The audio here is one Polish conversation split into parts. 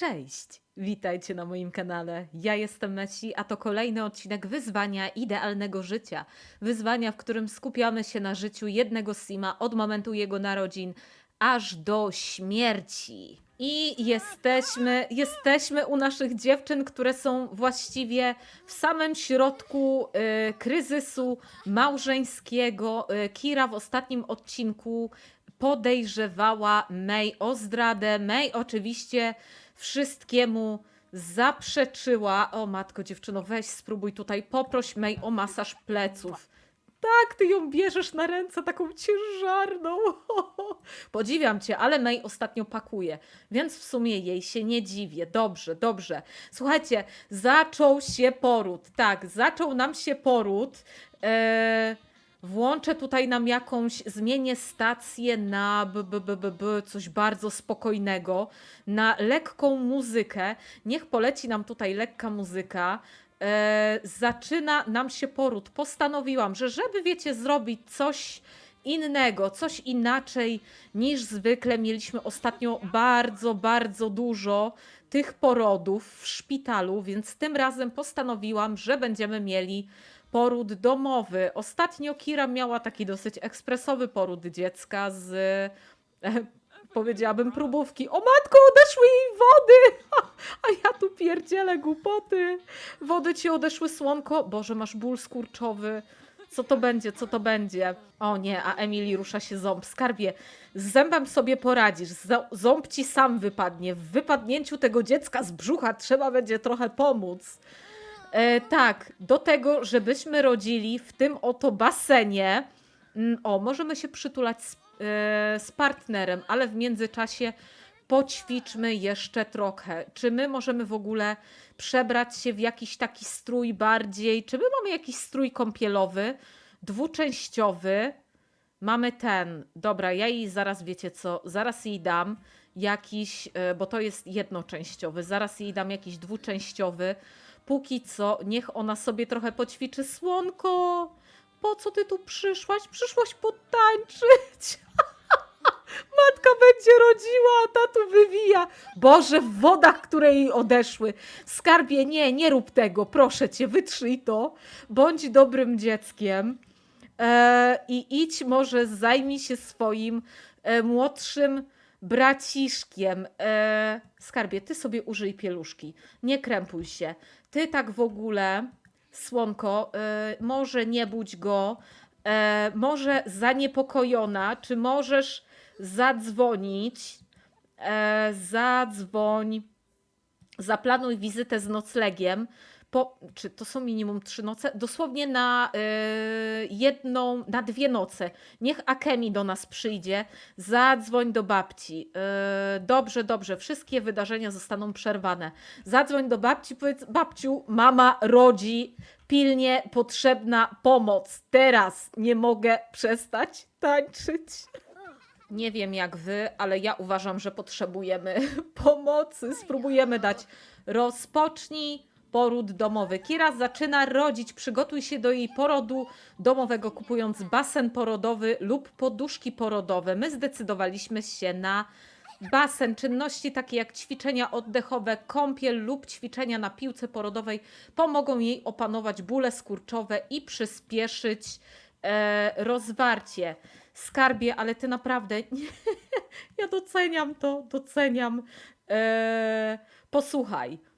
Cześć! Witajcie na moim kanale. Ja jestem Messi, a to kolejny odcinek wyzwania idealnego życia. Wyzwania, w którym skupiamy się na życiu jednego Sima od momentu jego narodzin aż do śmierci. I jesteśmy, jesteśmy u naszych dziewczyn, które są właściwie w samym środku y, kryzysu małżeńskiego. Y, Kira w ostatnim odcinku podejrzewała May o zdradę. May oczywiście wszystkiemu zaprzeczyła. O matko, dziewczyno, weź spróbuj tutaj, poproś May o masaż pleców. Tak, ty ją bierzesz na ręce taką ciężarną. Podziwiam cię, ale May ostatnio pakuje, więc w sumie jej się nie dziwię. Dobrze, dobrze. Słuchajcie, zaczął się poród. Tak, zaczął nam się poród. Eee, Włączę tutaj nam jakąś, zmienię stację na b, b, b, b, b, coś bardzo spokojnego, na lekką muzykę. Niech poleci nam tutaj lekka muzyka. E, zaczyna nam się poród. Postanowiłam, że żeby, wiecie, zrobić coś innego, coś inaczej niż zwykle. Mieliśmy ostatnio bardzo, bardzo dużo tych porodów w szpitalu, więc tym razem postanowiłam, że będziemy mieli poród domowy. Ostatnio Kira miała taki dosyć ekspresowy poród dziecka z, e, powiedziałabym, próbówki. O matko, odeszły jej wody! A ja tu pierdzielę głupoty. Wody ci odeszły, słonko. Boże, masz ból skurczowy. Co to będzie, co to będzie? O nie, a Emily rusza się ząb. Skarbie, z zębem sobie poradzisz. Ząb ci sam wypadnie. W wypadnięciu tego dziecka z brzucha trzeba będzie trochę pomóc. E, tak, do tego, żebyśmy rodzili w tym oto basenie. Mm, O, możemy się przytulać z, e, z partnerem, ale w międzyczasie poćwiczmy jeszcze trochę. Czy my możemy w ogóle przebrać się w jakiś taki strój bardziej? Czy my mamy jakiś strój kąpielowy, dwuczęściowy? Mamy ten. Dobra, ja jej zaraz wiecie co, zaraz jej dam jakiś, e, bo to jest jednoczęściowy, zaraz jej dam jakiś dwuczęściowy. Póki co, niech ona sobie trochę poćwiczy. Słonko, po co ty tu przyszłaś? Przyszłaś potańczyć. Matka będzie rodziła, a ta tu wywija. Boże, w wodach, które jej odeszły. Skarbie, nie, nie rób tego, proszę cię, wytrzyj to. Bądź dobrym dzieckiem. E, I idź może zajmij się swoim e, młodszym braciszkiem. E, skarbie, ty sobie użyj pieluszki. Nie krępuj się. Ty tak w ogóle, słonko, e, może nie budź go, e, może zaniepokojona, czy możesz zadzwonić, e, zadzwoń, zaplanuj wizytę z noclegiem. Po, czy to są minimum trzy noce? Dosłownie na y, jedną, na dwie noce. Niech Akemi do nas przyjdzie, zadzwoń do babci. Y, dobrze, dobrze, wszystkie wydarzenia zostaną przerwane. Zadzwoń do babci, powiedz, babciu, mama rodzi, pilnie potrzebna pomoc. Teraz nie mogę przestać tańczyć. Nie wiem jak wy, ale ja uważam, że potrzebujemy pomocy. Spróbujemy dać. Rozpocznij poród domowy. Kira zaczyna rodzić. Przygotuj się do jej porodu domowego, kupując basen porodowy lub poduszki porodowe. My zdecydowaliśmy się na basen. Czynności takie jak ćwiczenia oddechowe, kąpiel lub ćwiczenia na piłce porodowej pomogą jej opanować bóle skurczowe i przyspieszyć e, rozwarcie. Skarbie, ale ty naprawdę. ja doceniam to, doceniam. E, posłuchaj.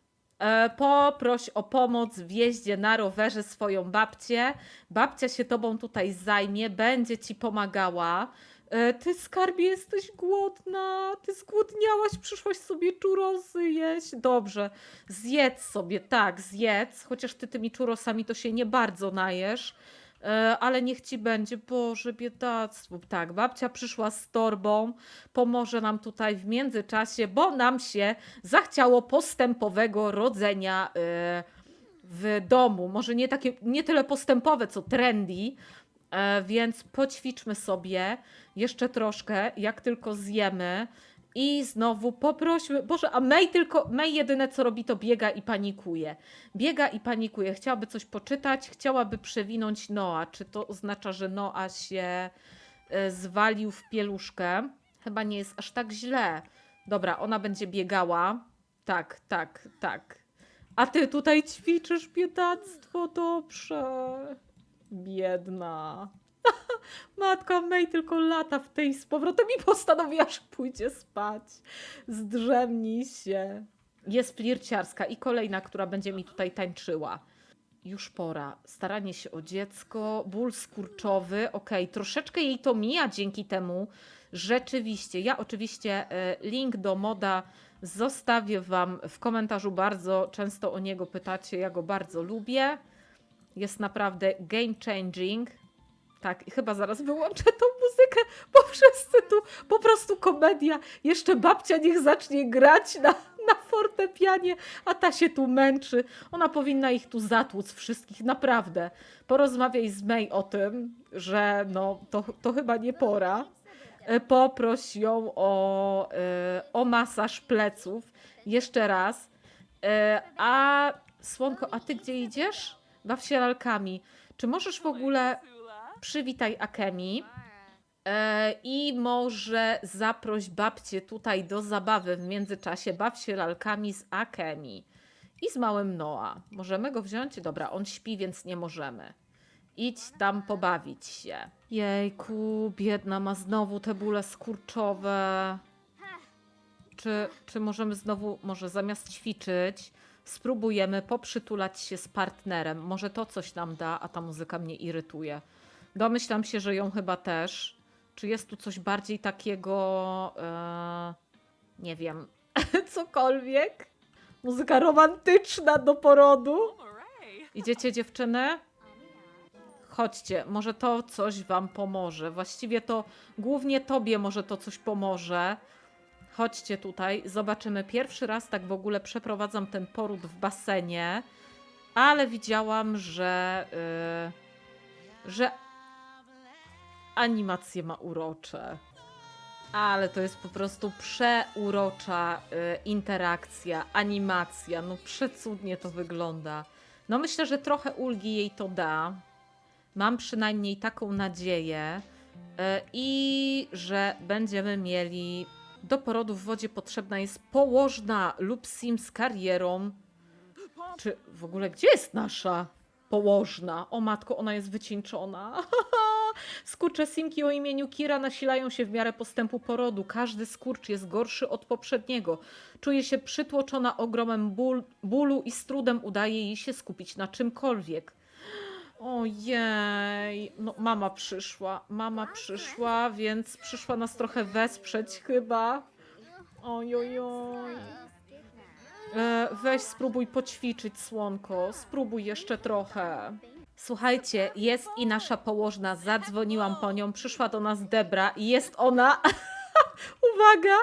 E, poproś o pomoc w jeździe na rowerze swoją babcię. Babcia się tobą tutaj zajmie, będzie ci pomagała. E, ty, skarbie, jesteś głodna. Ty zgłodniałaś, przyszłaś sobie czurosy jeść. Dobrze, zjedz sobie, tak, zjedz. Chociaż ty tymi czurosami to się nie bardzo najesz. E, ale niech ci będzie, Boże, biedactwo. Tak, babcia przyszła z torbą, pomoże nam tutaj w międzyczasie, bo nam się zachciało postępowego rodzenia e, w domu. Może nie takie, nie tyle postępowe, co trendy, e, więc poćwiczmy sobie jeszcze troszkę, jak tylko zjemy. I znowu poprośmy. Boże, a May tylko. May jedyne co robi, to biega i panikuje. Biega i panikuje. Chciałaby coś poczytać, chciałaby przewinąć Noa. Czy to oznacza, że Noa się e, zwalił w pieluszkę? Chyba nie jest aż tak źle. Dobra, ona będzie biegała. Tak, tak, tak. A ty tutaj ćwiczysz biedactwo, dobrze. Biedna. Matka May tylko lata w tej z powrotem i postanowiła, że pójdzie spać. Zdrzemnij się. Jest flirciarska i kolejna, która będzie mi tutaj tańczyła. Już pora. Staranie się o dziecko, ból skurczowy. Okej, troszeczkę jej to mija dzięki temu. Rzeczywiście. Ja oczywiście e, link do moda zostawię Wam w komentarzu. Bardzo często o niego pytacie. Ja go bardzo lubię. Jest naprawdę game changing. Tak, i chyba zaraz wyłączę tą muzykę, bo wszyscy tu po prostu komedia. Jeszcze babcia niech zacznie grać na, na fortepianie, a ta się tu męczy. Ona powinna ich tu zatłuc wszystkich, naprawdę. Porozmawiaj z May o tym, że no to, to chyba nie pora. E, Poproś ją o, e, o masaż pleców jeszcze raz. E, A Słonko, a ty gdzie idziesz? Baw się lalkami. Czy możesz w ogóle przywitaj Akemi e, i może zaproś babcię tutaj do zabawy w międzyczasie. Baw się lalkami z Akemi i z małym Noa. Możemy go wziąć? Dobra, on śpi, więc nie możemy. Idź tam pobawić się. Jejku, biedna ma znowu te bóle skurczowe. Czy, czy możemy znowu, może zamiast ćwiczyć, spróbujemy poprzytulać się z partnerem? Może to coś nam da, a ta muzyka mnie irytuje. Domyślam się, że ją chyba też. Czy jest tu coś bardziej takiego, e, nie wiem, cokolwiek? Muzyka romantyczna do porodu. Idziecie dziewczyny? Chodźcie, może to coś wam pomoże. Właściwie to głównie tobie może to coś pomoże. Chodźcie tutaj, zobaczymy. Pierwszy raz tak w ogóle przeprowadzam ten poród w basenie, ale widziałam, że, yy, że animacje ma urocze. Ale to jest po prostu przeurocza y, interakcja, animacja. No przecudnie to wygląda. No myślę, że trochę ulgi jej to da. Mam przynajmniej taką nadzieję. y, I że będziemy mieli do porodu w wodzie potrzebna jest położna lub sim z karierą. Czy w ogóle gdzie jest nasza położna? O matko, ona jest wycieńczona. Skurcze simki o imieniu Kira nasilają się w miarę postępu porodu. Każdy skurcz jest gorszy od poprzedniego. Czuje się przytłoczona ogromem ból, bólu i z trudem udaje jej się skupić na czymkolwiek. Ojej, no mama przyszła, mama przyszła, więc przyszła nas trochę wesprzeć chyba. Ojojoj. E, weź spróbuj poćwiczyć, słonko, spróbuj jeszcze trochę. Słuchajcie, jest i nasza położna, zadzwoniłam po nią, przyszła do nas Debra i jest ona, uwaga,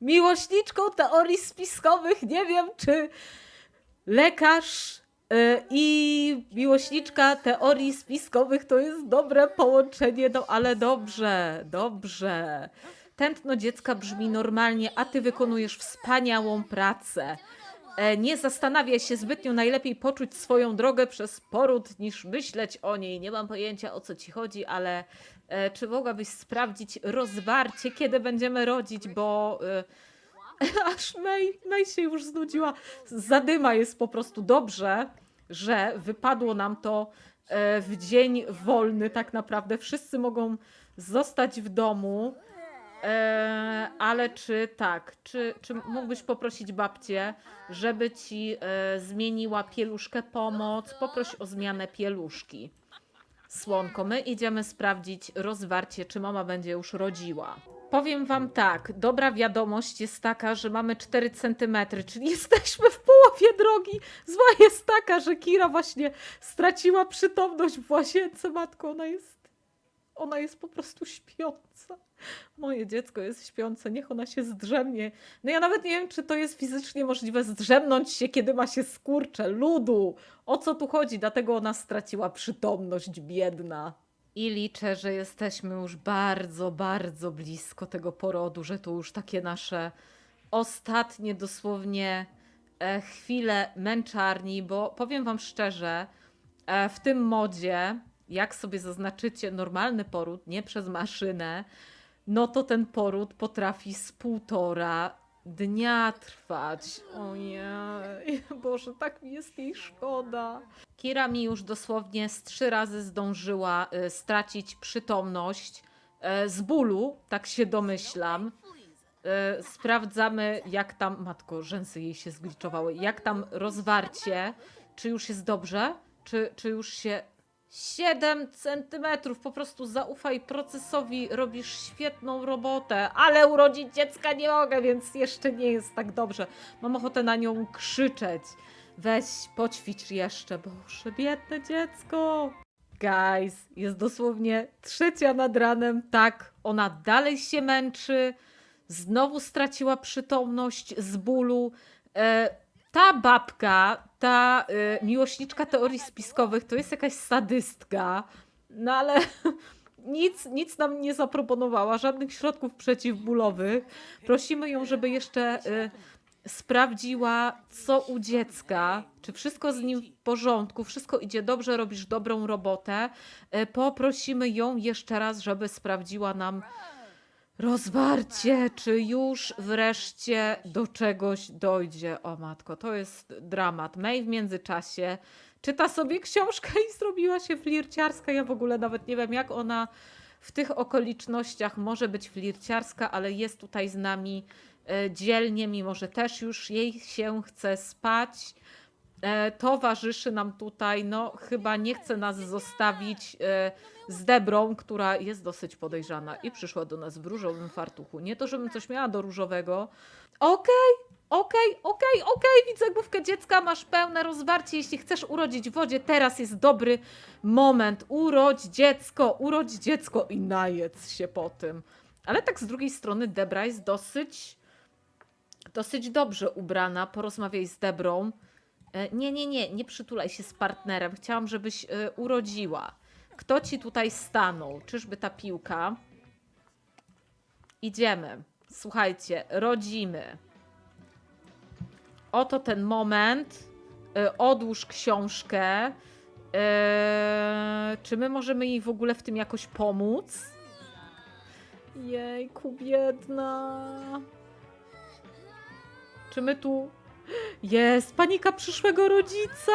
miłośniczką teorii spiskowych, nie wiem czy lekarz y, i miłośniczka teorii spiskowych to jest dobre połączenie, no ale dobrze, dobrze. Tętno dziecka brzmi normalnie, a ty wykonujesz wspaniałą pracę. E, Nie zastanawiaj się zbytnio, najlepiej poczuć swoją drogę przez poród niż myśleć o niej. Nie mam pojęcia o co ci chodzi, ale e, czy mogłabyś sprawdzić rozwarcie, kiedy będziemy rodzić, bo e, aż May, May się już znudziła. Zadyma jest po prostu dobrze, że wypadło nam to w dzień wolny tak naprawdę. Wszyscy mogą zostać w domu. E, ale czy tak, czy, czy mógłbyś poprosić babcię, żeby ci e, zmieniła pieluszkę pomoc? Poproś o zmianę pieluszki. Słonko, my idziemy sprawdzić rozwarcie, czy mama będzie już rodziła. Powiem wam tak, dobra wiadomość jest taka, że mamy 4 cm, czyli jesteśmy w połowie drogi. Zła jest taka, że Kira właśnie straciła przytomność w łazience. Matko, ona jest, ona jest po prostu śpiąca. Moje dziecko jest śpiące, niech ona się zdrzemnie. No ja nawet nie wiem, czy to jest fizycznie możliwe zdrzemnąć się, kiedy ma się skurcze, ludu. O co tu chodzi? Dlatego ona straciła przytomność, biedna. I liczę, że jesteśmy już bardzo, bardzo blisko tego porodu, że to już takie nasze ostatnie dosłownie e, chwile męczarni, bo powiem wam szczerze, e, w tym modzie, jak sobie zaznaczycie normalny poród, nie przez maszynę, no to ten poród potrafi z półtora dnia trwać. Ojej, Boże, tak mi jest jej szkoda. Kira mi już dosłownie z trzy razy zdążyła y, stracić przytomność e, z bólu, tak się domyślam. E, sprawdzamy, jak tam. Matko, rzęsy jej się zgliczowały. Jak tam rozwarcie? Czy już jest dobrze? Czy, czy już się. 7 centymetrów. Po prostu zaufaj procesowi, robisz świetną robotę, ale urodzić dziecka nie mogę, więc jeszcze nie jest tak dobrze. Mam ochotę na nią krzyczeć. Weź, poćwicz jeszcze, boże, biedne dziecko. Guys, jest dosłownie trzecia nad ranem, tak, ona dalej się męczy, znowu straciła przytomność z bólu. E, ta babka, ta e, miłośniczka teorii spiskowych, to jest jakaś sadystka, no ale nic, nic nam nie zaproponowała, żadnych środków przeciwbólowych. Prosimy ją, żeby jeszcze e, sprawdziła, co u dziecka, czy wszystko z nim w porządku, wszystko idzie dobrze, robisz dobrą robotę. E, Poprosimy ją jeszcze raz, żeby sprawdziła nam rozwarcie, czy już wreszcie do czegoś dojdzie. O matko, to jest dramat. May w międzyczasie czyta sobie książkę i zrobiła się flirciarska. Ja w ogóle nawet nie wiem, jak ona w tych okolicznościach może być flirciarska, ale jest tutaj z nami e, dzielnie, mimo że też już jej się chce spać. E, towarzyszy nam tutaj, no chyba nie chce nas zostawić e, z Debrą, która jest dosyć podejrzana i przyszła do nas w różowym fartuchu. Nie to, żebym coś miała do różowego. Okej, okej, okej, okej, widzę główkę dziecka, masz pełne rozwarcie. Jeśli chcesz urodzić w wodzie, teraz jest dobry moment. Urodź dziecko, urodź dziecko i najedz się po tym. Ale tak z drugiej strony Debra jest dosyć, dosyć dobrze ubrana. Porozmawiaj z Debrą. E, Nie, nie, nie, nie przytulaj się z partnerem. Chciałam, żebyś e, urodziła. Kto ci tutaj stanął? Czyżby ta piłka? Idziemy. Słuchajcie, rodzimy. Oto ten moment. E, Odłóż książkę. Czy my możemy jej w ogóle w tym jakoś pomóc? Jejku, biedna. Czy my tu jest panika przyszłego rodzica!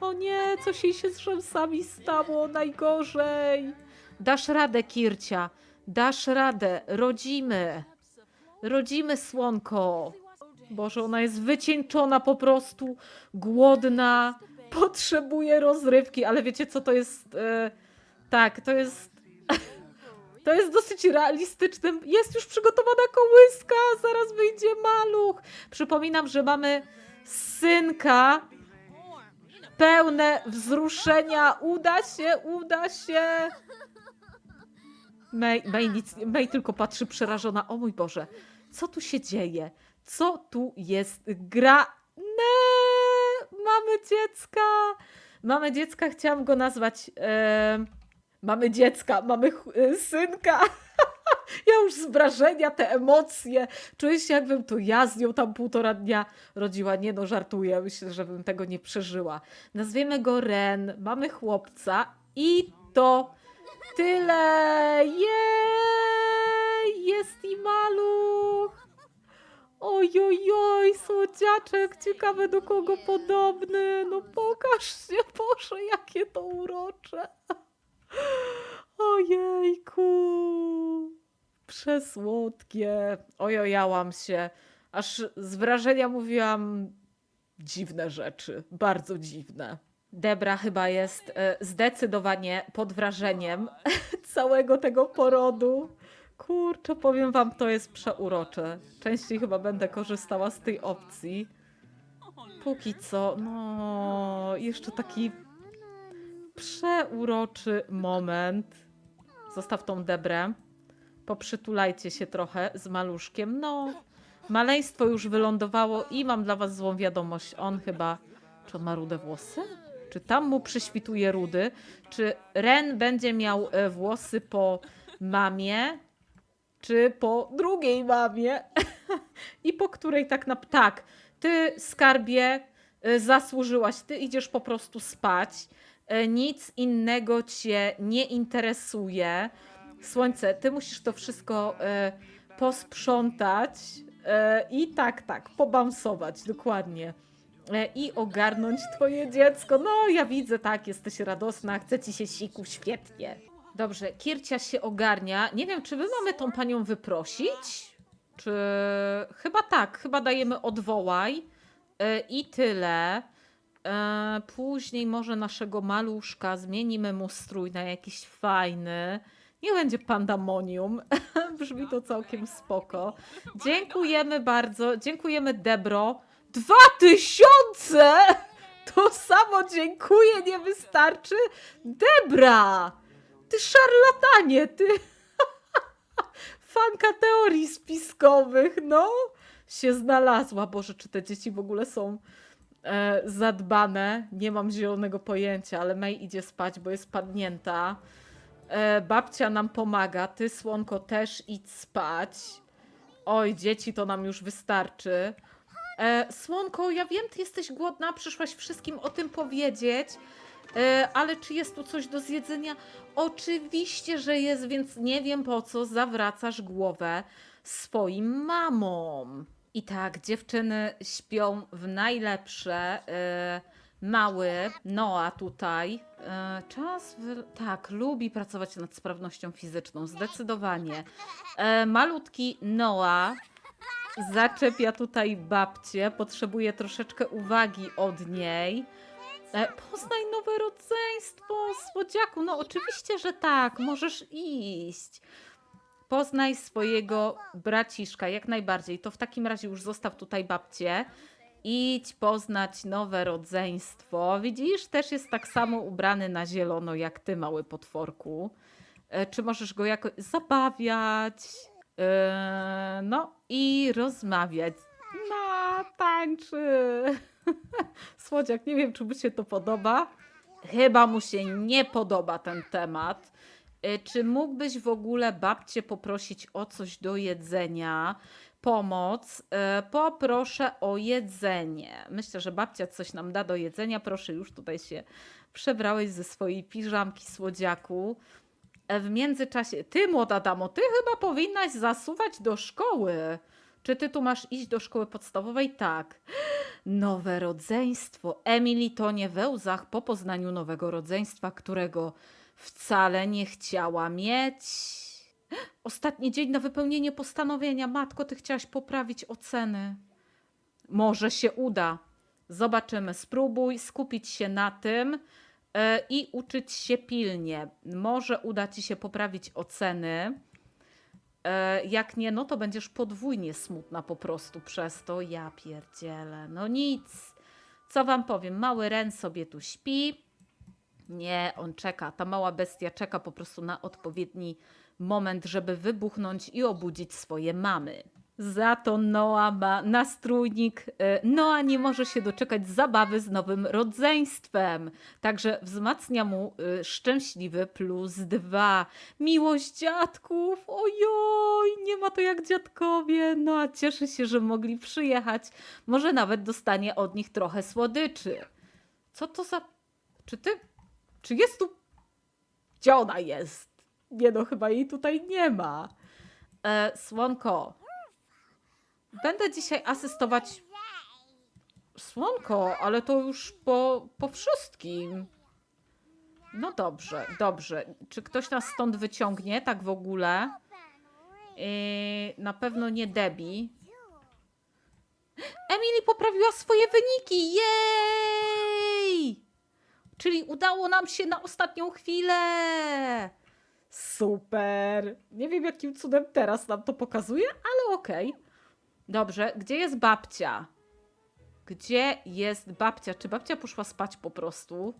O nie, coś jej się z rzęsami stało, najgorzej. Dasz radę, Kircia. Dasz radę. Rodzimy. Rodzimy, słonko. Boże, ona jest wycieńczona po prostu, głodna, potrzebuje rozrywki, ale wiecie co to jest? E, tak, to jest. To jest dosyć realistyczne. Jest już przygotowana kołyska, zaraz wyjdzie maluch. Przypominam, że mamy synka. Pełne wzruszenia. Uda się, uda się. May, May, nic, May tylko patrzy przerażona. O mój Boże, co tu się dzieje? Co tu jest grane? Mamy dziecka. Mamy dziecka, chciałam go nazwać. em, mamy dziecka, mamy y, synka. Ja już z wrażenia, te emocje. Czuję się, jakbym to ja z nią tam półtora dnia rodziła. Nie no, żartuję. Myślę, że bym tego nie przeżyła. Nazwiemy go Ren. Mamy chłopca. I to tyle. Jej! Jest i maluch. Oj, oj, oj, słodziaczek, ciekawe do kogo podobny. No pokaż się, Boże, jakie to urocze. Ojejku, przesłodkie. Ojojałam się. Aż z wrażenia mówiłam dziwne rzeczy, bardzo dziwne. Debra chyba jest e, zdecydowanie pod wrażeniem całego tego porodu. Kurczę, powiem wam, to jest przeurocze. Częściej chyba będę korzystała z tej opcji. Póki co, no, jeszcze taki przeuroczy moment. Zostaw tą Debrę. Poprzytulajcie się trochę z maluszkiem. No, maleństwo już wylądowało i mam dla was złą wiadomość. On chyba... Czy on ma rude włosy? Czy tam mu przyśwituje rudy? Czy Ren będzie miał e, włosy po mamie? Czy po drugiej mamie? I po której tak na... Tak, ty skarbie e, zasłużyłaś. Ty idziesz po prostu spać. E, Nic innego cię nie interesuje. Słońce, ty musisz to wszystko e, posprzątać. E, I tak, tak, pobamsować, dokładnie. I ogarnąć twoje dziecko. No, ja widzę, tak, jesteś radosna, chce ci się siku, świetnie. Dobrze, Kircia się ogarnia. Nie wiem, czy my mamy tą panią wyprosić? Czy... Chyba tak, chyba dajemy odwołaj. I tyle. E, Później może naszego maluszka zmienimy mu strój na jakiś fajny. Nie będzie pandamonium. Brzmi to całkiem spoko. Dziękujemy bardzo. Dziękujemy Debro. Dwa tysiące! To samo dziękuję, nie wystarczy. Debra! Ty szarlatanie, ty. Fanka teorii spiskowych, no. Się znalazła. Boże, czy te dzieci w ogóle są e, zadbane? Nie mam zielonego pojęcia, ale May idzie spać, bo jest padnięta. E, babcia nam pomaga. Ty, słonko, też idź spać. Oj, dzieci, to nam już wystarczy. E, słonko, ja wiem, ty jesteś głodna, przyszłaś wszystkim o tym powiedzieć, e, ale czy jest tu coś do zjedzenia? Oczywiście, że jest, więc nie wiem po co zawracasz głowę swoim mamom. I tak, dziewczyny śpią w najlepsze. E, mały Noa tutaj. E, czas, wy... tak, lubi pracować nad sprawnością fizyczną, zdecydowanie. E, malutki Noa zaczepia tutaj babcię, potrzebuje troszeczkę uwagi od niej. E, Poznaj nowe rodzeństwo, słodziaku. No oczywiście, że tak, możesz iść. Poznaj swojego braciszka, jak najbardziej. To w takim razie już zostaw tutaj babcię. Idź poznać nowe rodzeństwo. Widzisz, też jest tak samo ubrany na zielono jak ty, mały potworku. E, Czy możesz go jakoś zabawiać? E, No i rozmawiać. No, tańczy. Słodziak, nie wiem, czy mu się to podoba. Chyba mu się nie podoba ten temat. Y, Czy mógłbyś w ogóle babcię poprosić o coś do jedzenia? Pomoc? Y, Poproszę o jedzenie. Myślę, że babcia coś nam da do jedzenia. Proszę, już tutaj się przebrałeś ze swojej piżamki słodziaku. E, W międzyczasie, ty młoda damo, ty chyba powinnaś zasuwać do szkoły. Czy ty tu masz iść do szkoły podstawowej? Tak. Nowe rodzeństwo. Emily tonie we łzach po poznaniu nowego rodzeństwa, którego wcale nie chciała mieć. Ostatni dzień na wypełnienie postanowienia. Matko, ty chciałaś poprawić oceny. Może się uda. Zobaczymy. Spróbuj skupić się na tym e, i uczyć się pilnie. Może uda ci się poprawić oceny. E, Jak nie, no to będziesz podwójnie smutna po prostu przez to. Ja pierdzielę. No nic. Co wam powiem? Mały Ren sobie tu śpi. Nie, on czeka. Ta mała bestia czeka po prostu na odpowiedni moment, żeby wybuchnąć i obudzić swoje mamy. Za to Noa ma nastrójnik. E, Noa nie może się doczekać zabawy z nowym rodzeństwem. Także wzmacnia mu e, szczęśliwy plus dwa. Miłość dziadków. Ojoj, nie ma to jak dziadkowie. Noa cieszy się, że mogli przyjechać. Może nawet dostanie od nich trochę słodyczy. Co to za... Czy ty... Czy jest tu... Gdzie ona jest? Nie no, chyba jej tutaj nie ma. E, słonko, Będę dzisiaj asystować. Słonko, ale to już po, po wszystkim. No dobrze, dobrze. Czy ktoś nas stąd wyciągnie, tak w ogóle? Yy, na pewno nie Debbie. Emily poprawiła swoje wyniki! Jej! Czyli udało nam się na ostatnią chwilę! Super! Nie wiem, jakim cudem teraz nam to pokazuje, ale okej. Dobrze, gdzie jest babcia? Gdzie jest babcia? Czy babcia poszła spać po prostu?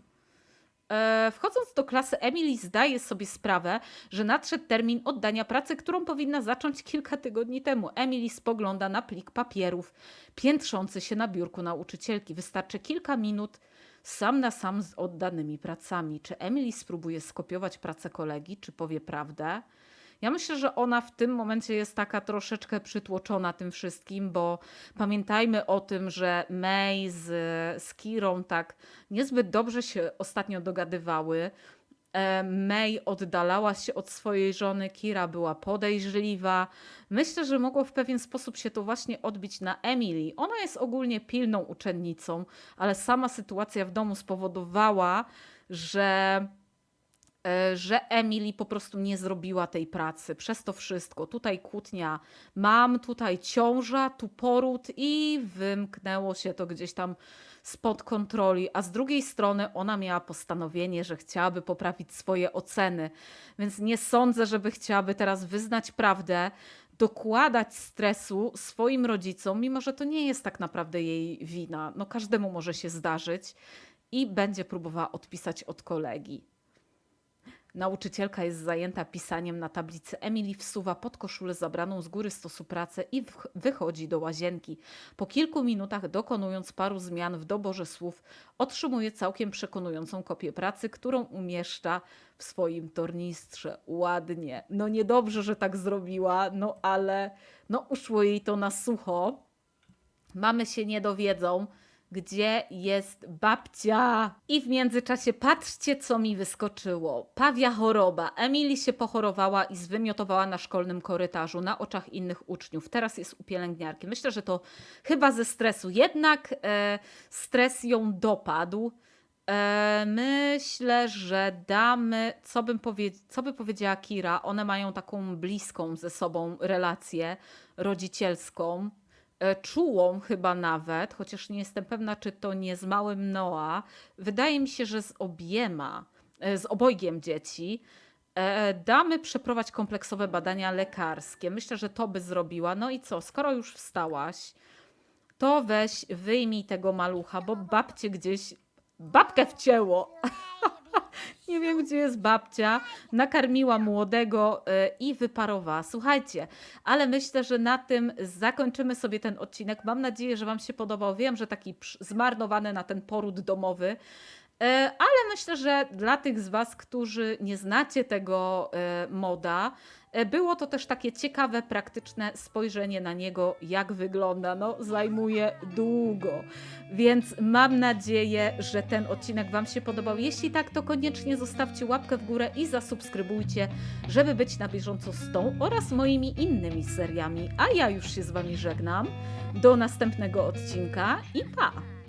E, wchodząc do klasy, Emily zdaje sobie sprawę, że nadszedł termin oddania pracy, którą powinna zacząć kilka tygodni temu. Emily spogląda na plik papierów piętrzący się na biurku nauczycielki. Wystarczy kilka minut sam na sam z oddanymi pracami. Czy Emily spróbuje skopiować pracę kolegi, czy powie prawdę? Ja myślę, że ona w tym momencie jest taka troszeczkę przytłoczona tym wszystkim, bo pamiętajmy o tym, że May z, z Kirą tak niezbyt dobrze się ostatnio dogadywały. E, May oddalała się od swojej żony, Kira była podejrzliwa. Myślę, że mogło w pewien sposób się to właśnie odbić na Emily. Ona jest ogólnie pilną uczennicą, ale sama sytuacja w domu spowodowała, że e, że Emily po prostu nie zrobiła tej pracy przez to wszystko. Tutaj kłótnia mam, tutaj ciąża, tu poród i wymknęło się to gdzieś tam spod kontroli, a z drugiej strony ona miała postanowienie, że chciałaby poprawić swoje oceny, więc nie sądzę, żeby chciałaby teraz wyznać prawdę, dokładać stresu swoim rodzicom, mimo że to nie jest tak naprawdę jej wina. No każdemu może się zdarzyć i będzie próbowała odpisać od kolegi. Nauczycielka jest zajęta pisaniem na tablicy. Emily wsuwa pod koszulę zabraną z góry stosu pracę i wychodzi do łazienki. Po kilku minutach, dokonując paru zmian w doborze słów, otrzymuje całkiem przekonującą kopię pracy, którą umieszcza w swoim tornistrze. Ładnie. No niedobrze, że tak zrobiła, no ale no uszło jej to na sucho. Mamy się nie dowiedzą, gdzie jest babcia. I w międzyczasie patrzcie, co mi wyskoczyło. Pawia choroba. Emily się pochorowała i zwymiotowała na szkolnym korytarzu, na oczach innych uczniów. Teraz jest u pielęgniarki. Myślę, że to chyba ze stresu. Jednak e, stres ją dopadł. E, myślę, że damy, co, bym powie, co by powiedziała Kira, one mają taką bliską ze sobą relację rodzicielską, czułą chyba nawet, chociaż nie jestem pewna, czy to nie z małym Noa. Wydaje mi się, że z obiema, e, z obojgiem dzieci. E, Damy przeprowadzić kompleksowe badania lekarskie. Myślę, że to by zrobiła. No i co, skoro już wstałaś, to weź, wyjmij tego malucha, bo babcie gdzieś, babkę wcięło. Nie wiem, gdzie jest babcia. Nakarmiła młodego e, i wyparowała. Słuchajcie, ale myślę, że na tym zakończymy sobie ten odcinek. Mam nadzieję, że Wam się podobał. Wiem, że taki zmarnowany na ten poród domowy. E, Ale myślę, że dla tych z Was, którzy nie znacie tego e, moda, e, było to też takie ciekawe, praktyczne spojrzenie na niego, jak wygląda. No, zajmuje długo. Więc mam nadzieję, że ten odcinek Wam się podobał. Jeśli tak, to koniecznie zostawcie łapkę w górę i zasubskrybujcie, żeby być na bieżąco z tą oraz moimi innymi seriami. A ja już się z Wami żegnam. Do następnego odcinka i pa!